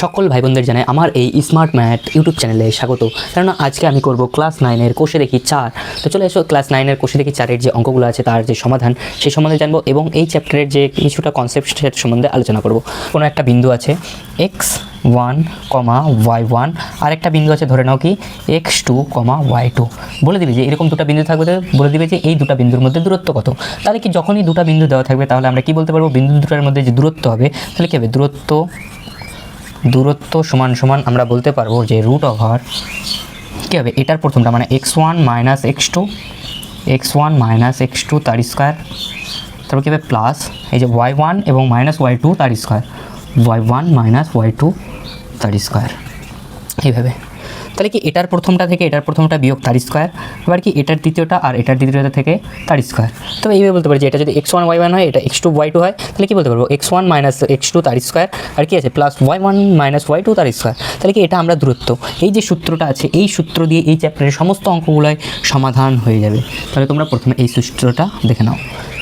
সকল ভাই বোনদের জানাই আমার এই স্মার্ট ম্যাট ইউটিউব চ্যানেলে স্বাগত। কেননা আজকে আমি করব ক্লাস নাইনের কোষে দেখি চার। তো চলে এসো ক্লাস নাইনের কোষে দেখি চারের যে অঙ্কগুলো আছে, তার যে সমাধান, সেই সম্বন্ধে জানব এবং এই চ্যাপ্টারের যে কিছুটা কনসেপ্ট সেটার সম্বন্ধে আলোচনা করব। কোনো একটা বিন্দু আছে X one comma Y one আর একটা বিন্দু আছে, ধরে নাও কি X two comma Y two বলে দিবে যে এরকম দুটো বিন্দু থাকবে বলে দিবে যে এই দুটো বিন্দুর মধ্যে দূরত্ব কত। তাহলে কি যখনই দুটো বিন্দু দেওয়া থাকবে, তাহলে আমরা কি বলতে পারব? বিন্দু দুটার মধ্যে যে দূরত্ব হবে, তাহলে কী হবে? দূরত্ব দূরত্ব সমান সমান আমরা বলতে পারব যে রুট ওভার কী হবে? এটার প্রথমটা মানে X one minus X two X one minus X two তার স্কোয়ার তারপর কী হবে? প্লাস এই যে ওয়াই ওয়ান এবং মাইনাস ওয়াই টু তার square Y one minus Y two তার স্কোয়ার এইভাবে। তাহলে কি এটার প্রথমটা থেকে এটার প্রথমটা বিয়োগ তার স্কোয়ার? এবার কি এটার দ্বিতীয়টা আর এটার দ্বিতীয়টা থেকে তার স্কোয়ার? তবে এইভাবে বলতে পারি যে এটা যদি এক্স ওয়ান ওয়াই ওয়ান হয়, এটা এক্স টু ওয়াই টু হয়, তাহলে কি বলতে পারব? X one minus X two তার স্কোয়ার, আর কি আছে? Plus Y one minus Y two তার স্কোয়ার। তাহলে কি এটা আমরা দূরত্ব। এই যে সূত্রটা আছে, এই সূত্র দিয়ে এই চ্যাপ্টারের সমস্ত অঙ্কগুলোয় সমাধান হয়ে যাবে। তাহলে তোমরা প্রথমে এই সূত্রটা দেখে নাও।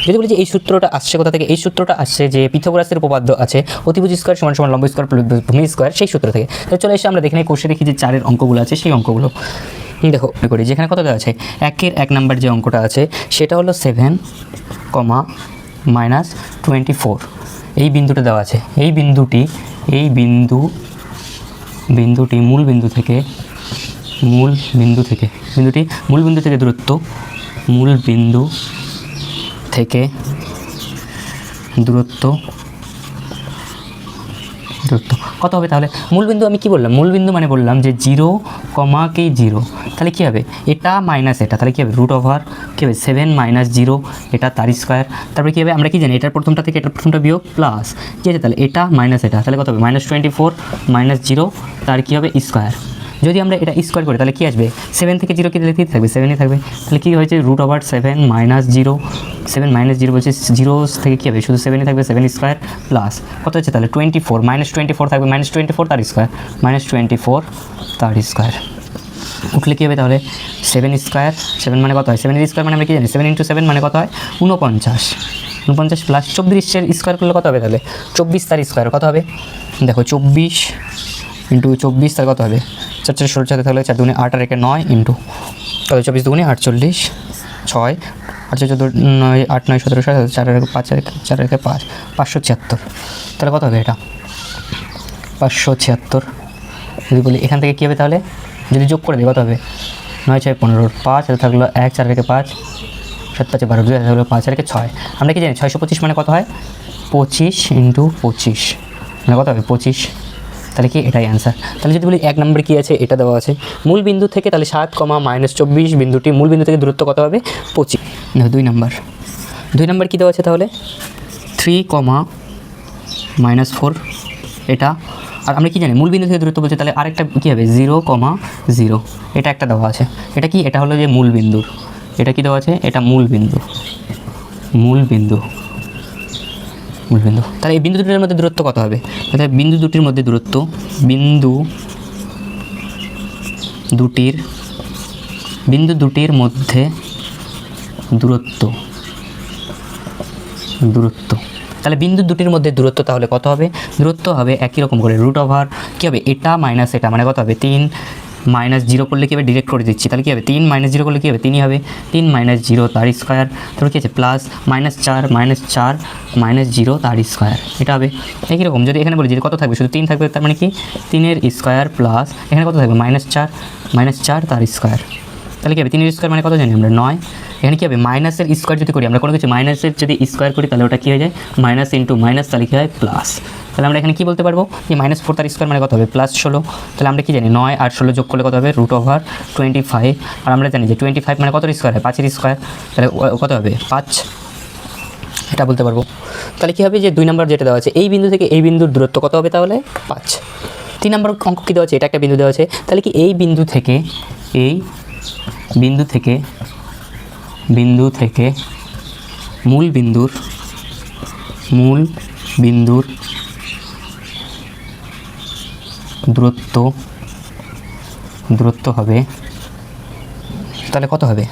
যদি বলি যে এই সূত্রটা আসছে, কোথা থেকে? এই সূত্রটা আসছে যে পিথাগোরাসের উপপাদ্য আছে অতিভুজ স্কোয়ার সমান সমান লম্ব স্কোয়ার ভূমি স্কোয়ার, সেই সূত্র থেকে। তাহলে চলে এসে আমরা দেখে নিই, কোষে দেখি যে চারের অঙ্কগুলো আছে, সেই অঙ্কগুলো। দেখো করি যেখানে কত দেওয়া আছে, একের এক নাম্বার যে অঙ্কটা আছে, সেটা হলো seven comma minus twenty four এই বিন্দুটা দেওয়া আছে। এই বিন্দুটি, এই বিন্দু, বিন্দুটি মূল বিন্দু থেকে, মূল বিন্দু থেকে, বিন্দুটি মূল বিন্দু থেকে দূরত্ব, মূল বিন্দু থেকে দূরত্ব দূরত্ব। কত হবে তাহলে? মূলবিন্দু আমি কি বললাম? মূলবিন্দু মানে বললাম যে জিরো কমা কে জিরো। তাহলে কী হবে? এটা মাইনাস এটা। তাহলে কী হবে? রুট ওভার কী হবে? সেভেন মাইনাস জিরো এটা তার স্কোয়ার তারপরে কী হবে? আমরা কি জানি? এটার প্রথমটা থেকে এটার প্রথমটা বিয়োগ প্লাস কী আছে? তাহলে এটা মাইনাস এটা। তাহলে কত হবে? Minus twenty four minus zero তার কী হবে? স্কোয়ার যদি আমরা এটা স্কোয়ার করি, তাহলে কী আসবে? সেভেন থেকে জিরো কি তাহলে থাকবে? সেভেনই থাকবে। তাহলে কী হয়েছে? Root over seven minus zero seven minus zero বলছে জিরো থেকে কী হবে? শুধু সেভেনই থাকবে সেভেন স্কোয়ার প্লাস কত হচ্ছে? তাহলে twenty four minus twenty four থাকবে মাইনাস টোয়েন্টি ফোর তার স্কোয়ার মাইনাস টোয়েন্টি ফোর তার স্কোয়ার উঠলে কী হবে তাহলে? সেভেন স্কোয়ার সেভেন মানে কত হয়? সেভেন স্কোয়ার মানে আমরা কী জানি? সেভেন ইন্টু সেভেন মানে কত হয়? উনপঞ্চাশ উনপঞ্চাশ প্লাস চব্বিশের স্কোয়ার করলে কত হবে তাহলে? চব্বিশ তার স্কোয়ার কত হবে? দেখো, চব্বিশ ইন্টু চব্বিশ তার কত হবে? চার চার ষোলো সাথে থাকলে চার দুগুণে আট আর একে নয় ইন্টু, তাহলে চব্বিশ দুগুণে আটচল্লিশ, ছয়, আট ছয় চোদ্দ, নয়, আট নয় সতেরো সাত, চার একে পাঁচ একে, চার একে পাঁচ, পাঁচশো ছিয়াত্তর, তাহলে কত হবে এটা? পাঁচশো ছিয়াত্তর, যদি বলি এখান থেকে কী হবে তাহলে? যদি যোগ করে দিই, কত হবে? নয় ছয় পনেরো, পাঁচ আর থাকল এক, চার রেখে পাঁচ, সাত পাঁচে বারো, দুই থাকল পাঁচ রেখে ছয়, আমরা কি জানি? ছয়শো পঁচিশ মানে কত হয়? পঁচিশ ইন্টু পঁচিশ মানে কত হবে? পঁচিশ তাহলে কি এটাই অ্যান্সার তাহলে যদি বলি এক নম্বরে কী আছে, এটা দেওয়া আছে। মূল বিন্দু থেকে তাহলে সাত কমা মাইনাস চব্বিশ বিন্দুটি, মূল বিন্দু থেকে দূরত্ব কত হবে? পঁচিশ। দুই নম্বর দুই নম্বর কী দেওয়া আছে তাহলে? থ্রি কমা মাইনাস ফোর এটা। আর আমরা কি জানি, মূল বিন্দু থেকে দূরত্ব বলছি, তাহলে আরেকটা কী হবে? জিরো কমা জিরো এটা একটা দেওয়া আছে। এটা কি? এটা হলো যে মূল বিন্দুর। এটা কি দেওয়া আছে? এটা মূল বিন্দু। মূল বিন্দু। মূল বিন্দু তাহলে এই বিন্দু দুটির মধ্যে দূরত্ব কত হবে? তাহলে বিন্দু দুটির মধ্যে দূরত্ব, বিন্দু দুটির বিন্দু দুটির মধ্যে দূরত্ব দূরত্ব। তাহলে বিন্দু দুটির মধ্যে দূরত্ব তাহলে কত হবে? দূরত্ব হবে একই রকম করে রুট ওভার কী হবে? এটা মাইনাস এটা মানে কত হবে? তিন মাইনাস জিরো করলে কী হবে? ডিরেক্ট করে দিচ্ছি। তাহলে কী হবে? তিন মাইনাস জিরো করলে কী হবে? তিনই হবে। তিন মাইনাস জিরো, তার স্কোয়ার তারপর কী আছে? প্লাস মাইনাস চার মাইনাস চার মাইনাস জিরো, তার স্কোয়ার এটা হবে। একই রকম। যদি এখানে বলি যে কত থাকবে? শুধু তিন থাকবে, তার মানে কি? তিনের স্কোয়ার প্লাস এখানে কত থাকবে? মাইনাস চার মাইনাস চার, তার স্কোয়ার তাহলে কী হবে? তিনের স্কোয়ার মানে কত জানি আমরা? নয়। এখানে কী হবে? মাইনাসের স্কোয়ার যদি করি, আমরা কোনো কিছু মাইনাসের যদি স্কোয়ার করি, তাহলে ওটা কী হয়ে যায়? মাইনাস ইন্টু মাইনাস তাহলে কী হয়? প্লাস তাহলে আমরা এখানে কী বলতে পারব? যে মাইনাস ফোর তার স্কোয়ার মানে কত হবে? প্লাস ষোলো। তাহলে আমরা কী জানি? নয় আর ষোলো যোগ করলে কত হবে? রুট ওভার টোয়েন্টি ফাইভ আর আমরা জানি যে টোয়েন্টি ফাইভ মানে কত স্কোয়ার হয়? পাঁচের স্কোয়ার তাহলে কত হবে? পাঁচ। এটা বলতে পারব। তাহলে কী হবে? যে দুই নম্বর যেটা দেওয়া আছে, এই বিন্দু থেকে এই বিন্দুর দূরত্ব কত হবে তাহলে? পাঁচ। তিন নম্বর অঙ্ক কী দেওয়া আছে? এটা একটা বিন্দু দেওয়া আছে। তাহলে কি এই বিন্দু থেকে এই বিন্দু থেকে বিন্দু থেকে, মূল বিন্দুর মূল বিন্দুর দূরত্ব দূরত্ব হবে, তাহলে কত হবে?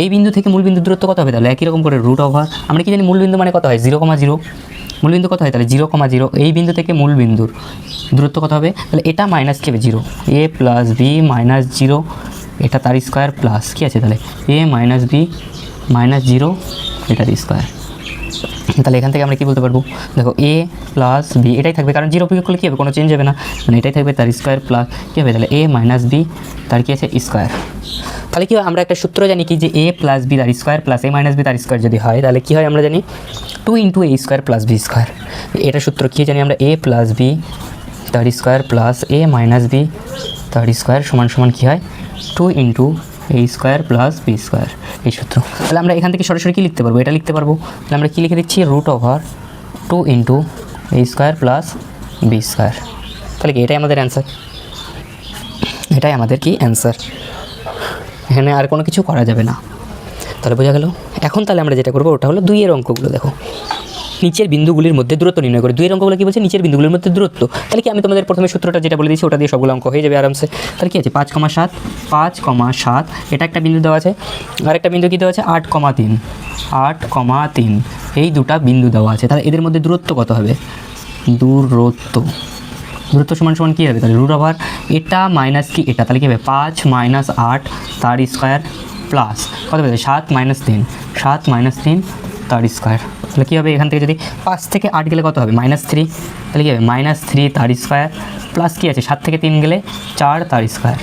এই বিন্দু থেকে মূল বিন্দু দূরত্ব কত হবে? তাহলে একই রকম করে রুট ওভার আমরা কি জানি মূল বিন্দু মানে কত হয়? জিরো কমা জিরো মূলবিন্দু কত হয়? তাহলে জিরো কমা জিরো এই বিন্দু থেকে মূল বিন্দুর দূরত্ব কত হবে? তাহলে এটা মাইনাস কি হবে? Zero A plus B minus zero এটা তার স্কোয়ার প্লাস কী আছে তাহলে? A minus B minus zero এটার স্কোয়ার তাহলে এখান থেকে আমরা কি বলতে পারব? দেখো এ প্লাস বি এটাই থাকবে, কারণ জিরো বিয়োগ করলে কী হবে? কোনো চেঞ্জ হবে না। মানে এটাই থাকবে তার স্কোয়ার প্লাস কী হবে? তাহলে এ মাইনাস বি তার কী আছে? স্কোয়ার তাহলে কী হয়? আমরা একটা সূত্র জানি কি যে এ প্লাস বি তার square plus A minus B তার স্কোয়ার যদি হয়, তাহলে কী হয় আমরা জানি? Two into A square plus B square এটা সূত্র কী জানি আমরা? এ প্লাস বি তার square plus A minus B তার স্কোয়ার সমান সমান কী হয়? Two into A square plus B square এই সূত্র। তাহলে আমরা এখান থেকে সরাসরি কী লিখতে পারব? এটা লিখতে পারব। তাহলে আমরা কী লিখে দিচ্ছি? Root over two into A square plus B square তাহলে কি এটাই আমাদের অ্যান্সার এটাই আমাদের কি অ্যান্সার এখানে আর কোনো কিছু করা যাবে না। তাহলে বোঝা গেল? এখন তাহলে আমরা যেটা করব, ওটা হলো দুইয়ের অঙ্কগুলো দেখো। নিচের বিন্দুগুলির মধ্যে দূরত্ব নির্ণয় করে। দুইয়ের অঙ্কগুলো কি বলছে? নিচের বিন্দুগুলির মধ্যে দূরত্ব। তাহলে কি আমি তোমাদের প্রথমে সূত্রটা যেটা বলে দিয়েছি, ওটা দিয়ে সবগুলো অঙ্ক হয়ে যাবে আরামসে। তাহলে কি আছে? পাঁচ কমা সাত, পাঁচ কমা সাত, এটা একটা বিন্দু দেওয়া আছে। আর একটা বিন্দু কি দেওয়া আছে? আট কমা তিন। আট কমা তিন। এই দুটা বিন্দু দেওয়া আছে। তাহলে এদের মধ্যে দূরত্ব কত হবে? দূরত্ব। দূরত্ব সমান সমান কী হবে? তাহলে রুট ওভার এটা মাইনাস কি এটা? তাহলে কী হবে? পাঁচ মাইনাস আট তার স্কোয়ার প্লাস কত হবে? সাত মাইনাস তিন। সাত মাইনাস তিন তার স্কোয়ার। তাহলে কী হবে? এখান থেকে যদি পাঁচ থেকে আট গেলে কত হবে? মাইনাস থ্রি তাহলে কী হবে? মাইনাস থ্রি তার স্কোয়ার প্লাস কী আছে? সাত থেকে তিন গেলে চার তার স্কোয়ার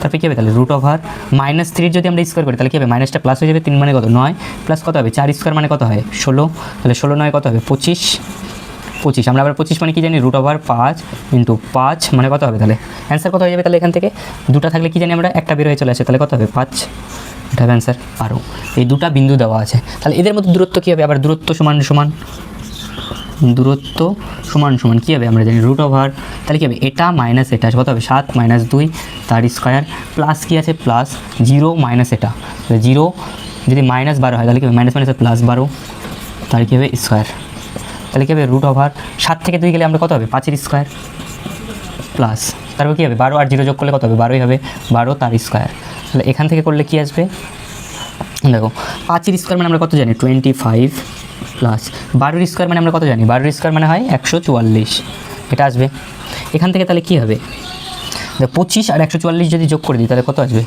তারপরে কী হবে? তাহলে রুট ওভার মাইনাস থ্রির যদি আমরা স্কোয়ার করি, তাহলে কী হবে? মাইনাসটা প্লাস হয়ে যাবে তিন মানে কত? নয়। প্লাস কত হবে? চার স্কোয়ার মানে কত হয় ষোলো। তাহলে ষোলো নয় কত হবে? পঁচিশ। পঁচিশ। আমরা আবার পঁচিশ মানে কি জানি? রুট ওভার পাঁচ ইন্টু পাঁচ মানে কত হবে? তাহলে অ্যান্সার কত হয়ে যাবে তাহলে এখান থেকে? দুটা থাকলে কি জানি আমরা? একটা বের হয়ে চলে আসে। তাহলে কত হবে? পাঁচ। এটা হবে অ্যান্সার বারো এই দুটা বিন্দু দেওয়া আছে। তাহলে এদের মধ্যে দূরত্ব কী হবে? আবার দূরত্ব সমান সমান? দূরত্ব সমান সমান কী হবে? আমরা জানি রুট ওভার তাহলে কী হবে? এটা মাইনাস এটা কত হবে? সাত মাইনাস দুই, তার স্কোয়ার প্লাস কী আছে? প্লাস জিরো মাইনাস এটা। জিরো যদি মাইনাস বারো হয়, তাহলে কী হবে? মাইনাস মাইনাসে প্লাস বারো তার কী হবে? স্কোয়ার তাহলে কী হবে? রুট ওভার সাত থেকে দুই গেলে আমরা কত হবে? পাঁচের স্কোয়ার প্লাস তারপর কী হবে? বারো আর জিরো যোগ করলে কত হবে? বারোই হবে। বারো তার স্কোয়ার তাহলে এখান থেকে করলে কী আসবে? দেখো পাঁচের স্কোয়ার মানে আমরা কত জানি? টোয়েন্টি ফাইভ প্লাস বারোর স্কোয়ার মানে আমরা কত জানি? বারোর স্কোয়ার মানে হয় একশো চুয়াল্লিশ। এটা আসবে। এখান থেকে তাহলে কী হবে? পঁচিশ আর একশো চুয়াল্লিশ যদি যোগ করে দিই, তাহলে কত আসবে?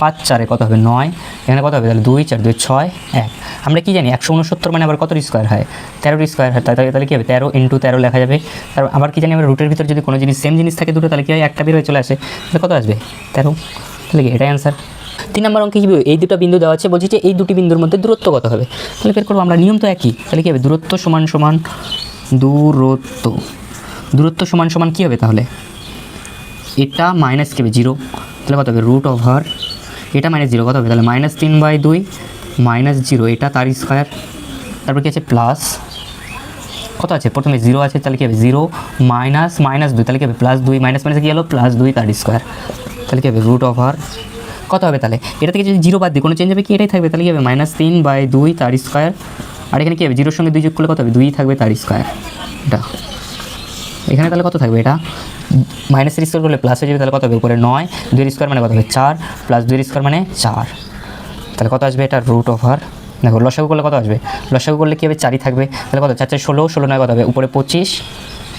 পাঁচ চারে কত হবে? নয়। এখানে কত হবে? তাহলে দুই চার দুই ছয় এক। আমরা কি জানি? একশো উনসত্তর মানে আবার কত স্কোয়ার হয়? তেরোর স্কোয়ার হয়। তাহলে তাহলে কী হবে? তেরো ইন্টু তেরো লেখা যাবে। তারপর আবার কি জানি? আমরা রুটের ভিতর যদি কোনো জিনিস সেম জিনিস থাকে দুটো, তাহলে কি হয়? একটা বের হয়ে চলে আসে। তাহলে কত আসবে? তেরো। তাহলে কি এটাই অ্যান্সার তিন নম্বর অঙ্কে কী এই দুটো বিন্দু দেওয়া আছে, বলছি যে এই দুটি বিন্দুর মধ্যে দূরত্ব কত হবে? তাহলে বের করব, আমরা নিয়ম তো একই। তাহলে কী হবে? দূরত্ব সমান সমান দূরত্ব। দূরত্ব সমান সমান কী হবে তাহলে? এটা মাইনাস কী হবে? জিরো তাহলে কত হবে? রুট ওভার এটা মাইনাস জিরো কত হবে? তাহলে মাইনাস তিন বাই দুই মাইনাস জিরো এটা তার স্কোয়ার তারপর কী আছে? প্লাস কত আছে? প্রথমে জিরো আছে, তাহলে কী হবে? জিরো মাইনাস মাইনাস দুই, তাহলে কী হবে? প্লাস দুই মাইনাস মাইনাস কী হলো? প্লাস দুই তার স্কোয়ার তাহলে কী হবে? রুট ওভার কত হবে তাহলে? এটা থেকে যদি জিরো বাদ দিই, কোনো চেঞ্জ হবে কি? এটাই থাকবে। তাহলে কী হবে? মাইনাস তিন বাই দুই তার স্কোয়ার আর এখানে কী হবে? জিরোর সঙ্গে দুই যোগ করলে কত হবে? দুই থাকবে তার স্কোয়ার এটা। এখানে তাহলে কত থাকবে এটা? মাইনাসের স্কোয়ার করলে প্লাস হয়ে যাবে, তাহলে কত হবে? উপরে নয়। দুইয়ের স্কোয়ার মানে কত হবে? চার। প্লাস দুইয়ের স্কোয়ার মানে চার। তাহলে কত আসবে? এটা রুট ওভার দেখো, লসাগু করলে কত আসবে? লসাগু করলে কী হবে? চারই থাকবে। তাহলে কত? চার চার, ষোলো ষোলো নয় কত হবে? উপরে পঁচিশ,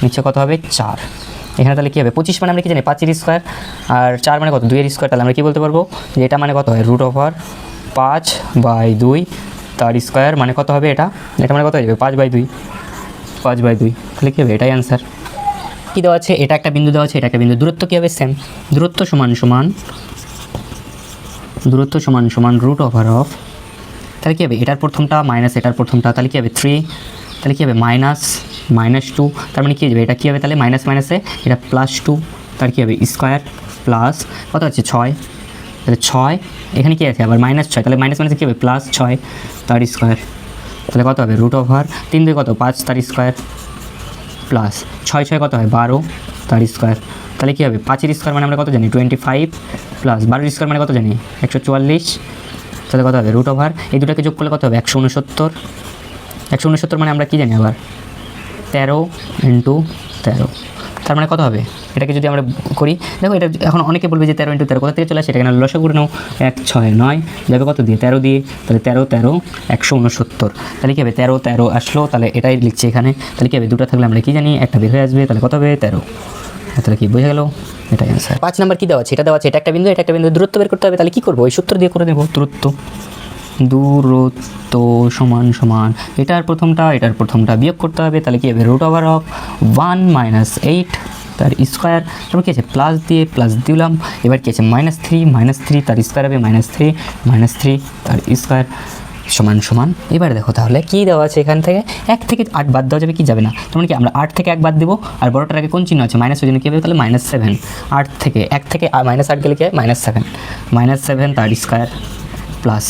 নিচে কত হবে? চার। এখানে তাহলে কী হবে? পঁচিশ মানে আমরা কি জানি? পাঁচের স্কোয়ার আর চার মানে কত? দুইয়ের স্কোয়ার তাহলে আমরা কী বলতে পারব? যে এটা মানে কত হয়? রুট ওভার পাঁচ বাই দুই, তার স্কোয়ার মানে কত হবে এটা? এটা মানে কত হয়ে যাবে? পাঁচ বাই দুই। পাঁচ বাই দুই। তাহলে কী হবে? এটাই অ্যান্সার কী দেওয়া আছে? এটা একটা বিন্দু দেওয়া আছে, এটা একটা বিন্দু। দূরত্ব কী হবে? সেম দূরত্ব সমান সমান, দূরত্ব সমান সমান রুট ওভার অফ তাহলে কী হবে? এটার প্রথমটা মাইনাস এটার প্রথমটা, তাহলে কী হবে? থ্রি তাহলে কী হবে? মাইনাস মাইনাস টু তার মানে কী হবে? এটা কী হবে তাহলে? মাইনাস মাইনাসে এটা প্লাস টু তার কী হবে? স্কোয়ার প্লাস কত হচ্ছে? ছয়। তাহলে ছয়, এখানে কী আছে? আবার মাইনাস ছয়, তাহলে মাইনাস মাইনাসে কী হবে? প্লাস ছয় তার স্কোয়ার তাহলে কত হবে? রুট ওভার তিন দুই কত? পাঁচ তার স্কোয়ার প্লাস ছয় ছয় কত হয়? বারো তার স্কোয়ার তাহলে কী হবে? পাঁচের স্কোয়ার মানে আমরা কত জানি? টোয়েন্টি ফাইভ প্লাস বারোর স্কোয়ার মানে কত জানি? একশো চুয়াল্লিশ। তাহলে কত হবে? রুট ওভার এই দুটাকে যোগ করলে কত হবে? একশো উনসত্তর। একশো উনসত্তর মানে আমরা কী জানি আবার? তেরো ইন্টু তেরো। তার মানে কত হবে? এটাকে যদি আমরা করি, দেখো এটা এখন অনেকে বলবে যে তেরো ইন্টু তেরো কোথা থেকে চলে আসে? এটা কেন করে নাও। এক, ছয়, নয়। যাবে কত দিয়ে? তেরো দিয়ে। তাহলে তেরো তেরো, একশো উনসত্তর। তাহলে কী হবে? তেরো তেরো আসলো। তাহলে এটাই লিখছি এখানে। তাহলে কী হবে? দুটো থাকলে আমরা কী জানি? একটা বের হয়ে আসবে। তাহলে কত হবে? তেরো। তাহলে কি বোঝা গেল? এটাই অ্যান্সার পাঁচ নাম্বার কি দেওয়া আছে? এটা দেওয়া আছে, এটা একটা বিন্দু, এটা একটা বিন্দু, দূরত্ব বের করতে হবে, তাহলে কি করব? ওই সূত্র দিয়ে করে দেবো, দূরত্ব। দূরত্ব সমান সমান, এটার প্রথমটা এটার প্রথমটা বিয়োগ করতে হবে, তাহলে কি হবে? Root over of one minus eight তার স্কোয়ার তারপর কী আছে? প্লাস দিয়ে প্লাস দিলাম, এবার কী আছে? মাইনাস থ্রি মাইনাস থ্রি তার স্কোয়ার হবে মাইনাস থ্রি মাইনাস থ্রি তার স্কোয়ার সমান সমান। এবার দেখো তাহলে কী দেওয়া আছে এখান থেকে? এক থেকে আট বাদ দেওয়া যাবে কি? যাবে না। তার মানে কি আমরা আট থেকে এক বাদ দেবো, আর বড়টার আগে কোন চিহ্ন আছে? মাইনাস ওই জন্য কী হবে? তাহলে মাইনাস সেভেন আট থেকে, এক থেকে মাইনাস আট গেলে কি হয়? মাইনাস সেভেন মাইনাস সেভেন তার স্কোয়ার প্লাস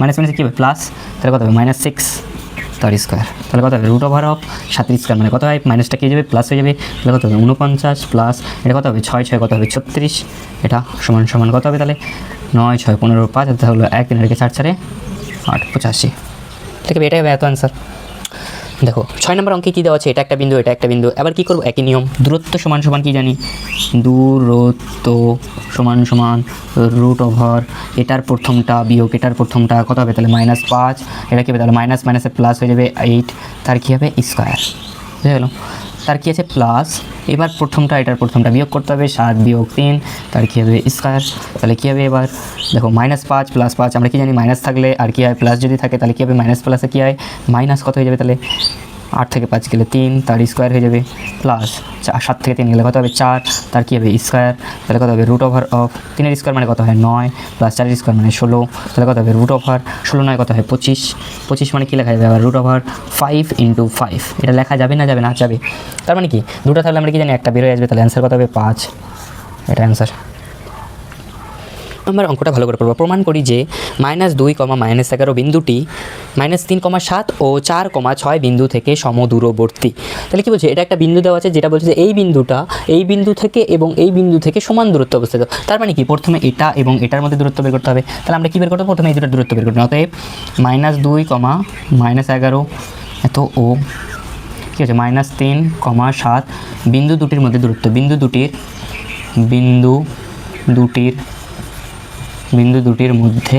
মাইনাস মাইনাস কী হবে? প্লাস তাহলে কত হবে? মাইনাস সিক্স তার স্কোয়ার তাহলে কত হবে? রুট ওভার অফ সাতের স্কোয়ার মানে কত হয়? মাইনাসটা কী যাবে? প্লাস হয়ে যাবে। তাহলে কত হবে? উনপঞ্চাশ প্লাস এটা কত হবে? ছয় ছয় কত হবে? ছত্রিশ। এটা সমান সমান কত হবে তাহলে? নয়, ছয়, পনেরো, পাঁচ। তাহলে এক দিন রেখে চার, চারে আট, পঁচাশি। ঠিক আছে এটাই এত অ্যান্সার দেখো, ছয় নম্বর অঙ্কে কী দেওয়া আছে? এটা একটা বিন্দু, এটা একটা বিন্দু। এবার কী করব? একই নিয়ম। দূরত্ব সমান সমান কী জানি? দূরত্ব সমান সমান রুট ওভার এটার প্রথমটা বিয়োগ, এটার প্রথমটা কত হবে? তাহলে মাইনাস পাঁচ। এটা কী হবে? তাহলে মাইনাস মাইনাসে প্লাস হয়ে যাবে এইট তার কী হবে? স্কোয়ার বুঝে গেল? তার কী আছে? প্লাস এবার প্রথমটা, এটার প্রথমটা বিয়োগ করতে হবে, সাত বিয়োগ তিন, তার কী হবে? স্কোয়ার তাহলে কী হবে এবার? দেখো মাইনাস পাঁচ প্লাস পাঁচ, আমরা কি জানি? মাইনাস থাকলে আর কী হয়? প্লাস যদি থাকে, তাহলে কী হবে? মাইনাস প্লাসে কী হয়? মাইনাস কত হয়ে যাবে তাহলে? আট থেকে পাঁচ গেলে তিন, তার স্কোয়ার হয়ে যাবে প্লাস সাত থেকে তিন গেলে কত হবে চার, তার কী হবে স্কোয়ার তাহলে কত হবে রুট ওভার অফ তিনের স্কোয়ার মানে কত হয় নয় প্লাস চারের স্কোয়ার মানে ষোলো, তাহলে কত হবে রুট ওভার ষোলো নয় কত হয় পঁচিশ পঁচিশ মানে কী লেখা যাবে? আবার root over five into five এটা লেখা যাবে না যাবে না, যাবে। তার মানে কি? দুটো থাকলে আমরা কি জানি, একটা বেরোয় আসবে, তাহলে অ্যান্সার কত হবে? পাঁচ। এটা অ্যান্সার নম্বর অঙ্কটা ভালো করে পড়ব। প্রমাণ করি যে মাইনাস দুই কমা মাইনাস এগারো বিন্দুটি মাইনাস তিন কমা সাত ও চার কমা ছয় বিন্দু থেকে সমদূরবর্তী। তাহলে কী বলছে? এটা একটা বিন্দু দেওয়া আছে যেটা বলছে যে এই বিন্দুটা এই বিন্দু থেকে এবং এই বিন্দু থেকে সমান দূরত্ব অবস্থিত। তার মানে কি? প্রথমে এটা এবং এটার মধ্যে দূরত্ব বের করতে হবে। তাহলে আমরা কী বের করব? প্রথমে এই দুটোর দূরত্ব বের করব। অতএব মাইনাস দুই কমা মাইনাস এগারো, এত ও। কী আছে মাইনাস তিন কমা সাত। বিন্দু দুটির মধ্যে দূরত্ব। বিন্দু দুটির বিন্দু দুটির বিন্দু দুটির মধ্যে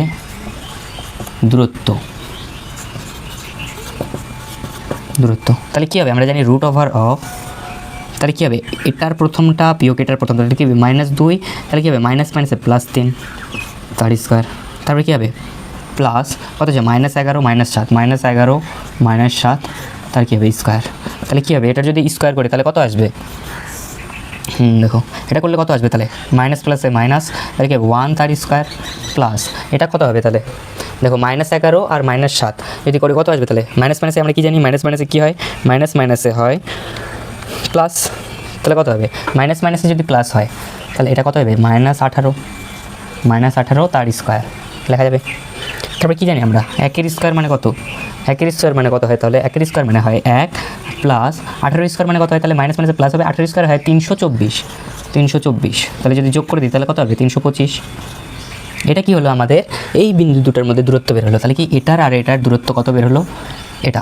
দূরত্ব। দূরত্ব। তাহলে কী হবে? আমরা জানি রুট ওভার অফ তাহলে কী হবে? এটার প্রথমটা বিয়োগ এটার প্রথমটা, তাহলে কী হবে? মাইনাস দুই, তাহলে কী হবে? মাইনাস মাইনাসে প্লাস তিন তার স্কোয়ার তারপরে কী হবে? প্লাস কত আছে মাইনাস এগারো মাইনাস সাত মাইনাস এগারো মাইনাস সাত তার কী হবে? স্কোয়ার তাহলে কী হবে? এটা যদি স্কোয়ার করে, তাহলে কত আসবে? হুম, দেখো। এটা করলে কত আসবে তাহলে? মাইনাস প্লাসে মাইনাস, তাহলে কি ওয়ান তার স্কোয়ার প্লাস এটা কত হবে তাহলে? দেখো মাইনাস এগারো আর মাইনাস সাত। যদি করে, কত আসবে তাহলে? মাইনাস মাইনাসে আমরা কি জানি? মাইনাস মাইনাসে কী হয়? মাইনাস মাইনাসে হয় প্লাস তাহলে কত হবে? মাইনাস মাইনাসে যদি প্লাস হয়, তাহলে এটা কত হবে? মাইনাস আঠারো। মাইনাস আঠারো, তার স্কোয়ার লেখা যাবে? তারপরে কী জানি আমরা? একের স্কোয়ার মানে কত? একের স্কোয়ার মানে কত হয় তাহলে? একের স্কোয়ার মানে হয় এক প্লাস আঠারো স্কোয়ার মানে কত হয় তাহলে? মাইনাস মাইনাসে প্লাস হবে আঠারো স্কোয়ার হয় তিনশো চব্বিশ। তিনশো চব্বিশ। তাহলে যদি যোগ করে দিই তাহলে কত হবে? তিনশো পঁচিশ। এটা কি হলো আমাদের? এই বিন্দু দুটার মধ্যে দূরত্ব বের হলো। তাহলে কি এটার আর এটার দূরত্ব কত বের হলো? এটা।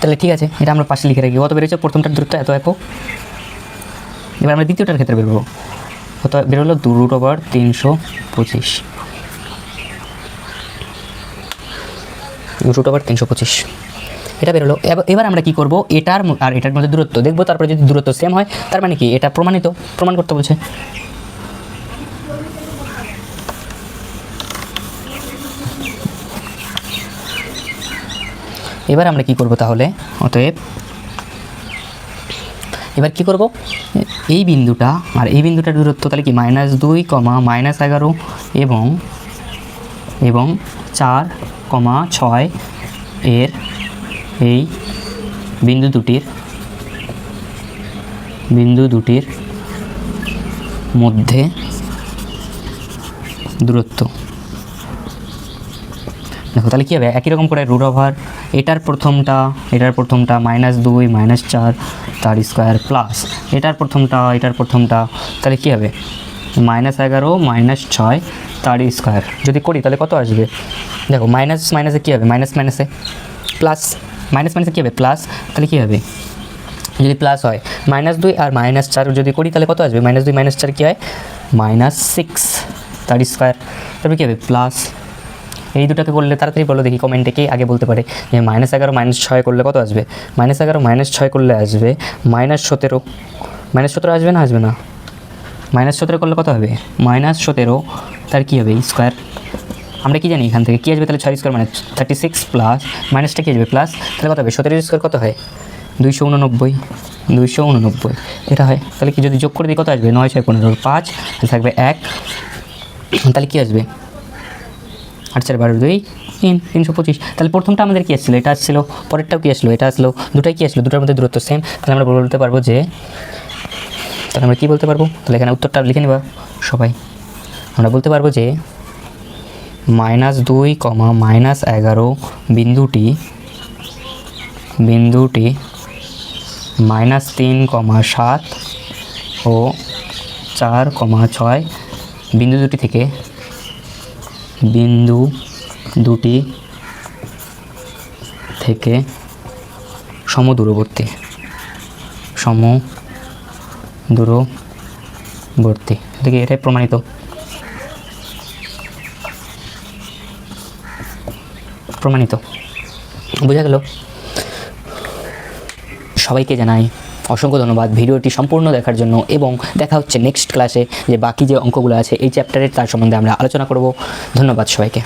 তাহলে ঠিক আছে, এটা আমরা পাশে লিখে রাখি। কত বেরোচ্ছে প্রথমটার দূরত্ব এত একক। এবার আমরা দ্বিতীয়টার ক্ষেত্রে বেরোবো কত বেরোলো দু রুট ওভার তিনশো পঁচিশ। রুট ওভার তিনশো পঁচিশ। এটা বেরোলো। এবার- আমরা কি করব? এটার আর এটার মধ্যে দূরত্ব। দেখব তারপরে যদি দূরত্ব সেম হয়, তার মানে কি? এটা প্রমাণিত। প্রমাণ করতে বলছে। এবার আমরা কি করব তাহলে? অতএব এবার কি করব? এই বিন্দুটা আর এই বিন্দুটার দূরত্ব তাহলে কি? মাইনাস দুই কমা মাইনাস এগারো এবং এবং চার কমা ছয় এর এই বিন্দু দুটির বিন্দু দুটির মধ্যে দূরত্ব। দেখো, তাহলে কী হবে? একই রকম করে রুট ওভার এটার প্রথমটা এটার প্রথমটা মাইনাস দুই মাইনাস চার, তার স্কোয়ার প্লাস এটার প্রথমটা এটার প্রথমটা, তাহলে কী হবে? মাইনাস এগারো, মাইনাস ছয়, তার স্কোয়ার। যদি করি, তাহলে কত আসবে? দেখো, মাইনাস, মাইনাসে কী হবে? মাইনাস, মাইনাসে প্লাস মাইনাস, মাইনাসে কী হবে? প্লাস তাহলে কী হবে? যদি প্লাস হয়, মাইনাস দুই আর মাইনাস চার যদি করি, তাহলে কত আসবে? মাইনাস দুই, মাইনাস চার কী হয়? মাইনাস সিক্স তার স্কোয়ার। তারপরে কী হবে? প্লাস এই দুটাকে করলে তাড়াতাড়ি বলো দেখি কমেন্টে কে আগে বলতে পারে। যে মাইনাস এগারো, মাইনাস ছয় করলে কত আসবে? মাইনাস এগারো, মাইনাস ছয় করলে আসবে মাইনাস সতেরো। মাইনাস সতেরো আসবে না? আসবে না। মাইনাস সতেরো করলে কত হবে? মাইনাস সতেরো, তার কী হবে? স্কোয়ার। আমরা কি জানি এখান থেকে? কী আসবে তাহলে ছয় স্কোয়ার মানে থার্টি সিক্স প্লাস মাইনাসটা কী আসবে? প্লাস তাহলে কত হবে? সতেরো স্কোয়ার কত হয়? দুইশো উননব্বই। দুইশো উননব্বই। এটা হয়। তাহলে কি যদি যোগ করে দিই, কত আসবে? নয়, ছয়, পনেরো। পাঁচ থাকবে এক। তাহলে কী আসবে? আট, চার, বারো, দুই, তিন, তিনশো পঁচিশ। তাহলে প্রথমটা আমাদের কী আসছিল? এটা আসছিল। পরেরটাও কী আসলো? এটা আসলো। দুটাই কী আসলো? দুটার মধ্যে দূরত্ব সেম তাহলে আমরা বলতে পারব যে তাহলে আমরা কী বলতে পারব? তাহলে এখানে উত্তরটা লিখে নেবা সবাই। আমরা বলতে পারব যে মাইনাস দুই কমা মাইনাস এগারো বিন্দুটি বিন্দুটি মাইনাস তিন কমা সাত ও চার কমা ছয় বিন্দু দুটি থেকে। বিন্দু দুটি থেকে সমদূরবর্তী সম দূরবর্তী। দেখি এটাই প্রমাণিত। প্রমাণিত। বোঝা গেল। সবাইকে জানাই অসংখ্য ধন্যবাদ ভিডিওটি সম্পূর্ণ দেখার জন্য এবং দেখা হচ্ছে নেক্সট ক্লাসে যে বাকি যে অঙ্কগুলো আছে এই চ্যাপ্টারের তার সম্বন্ধে আমরা আলোচনা করব। ধন্যবাদ সবাইকে।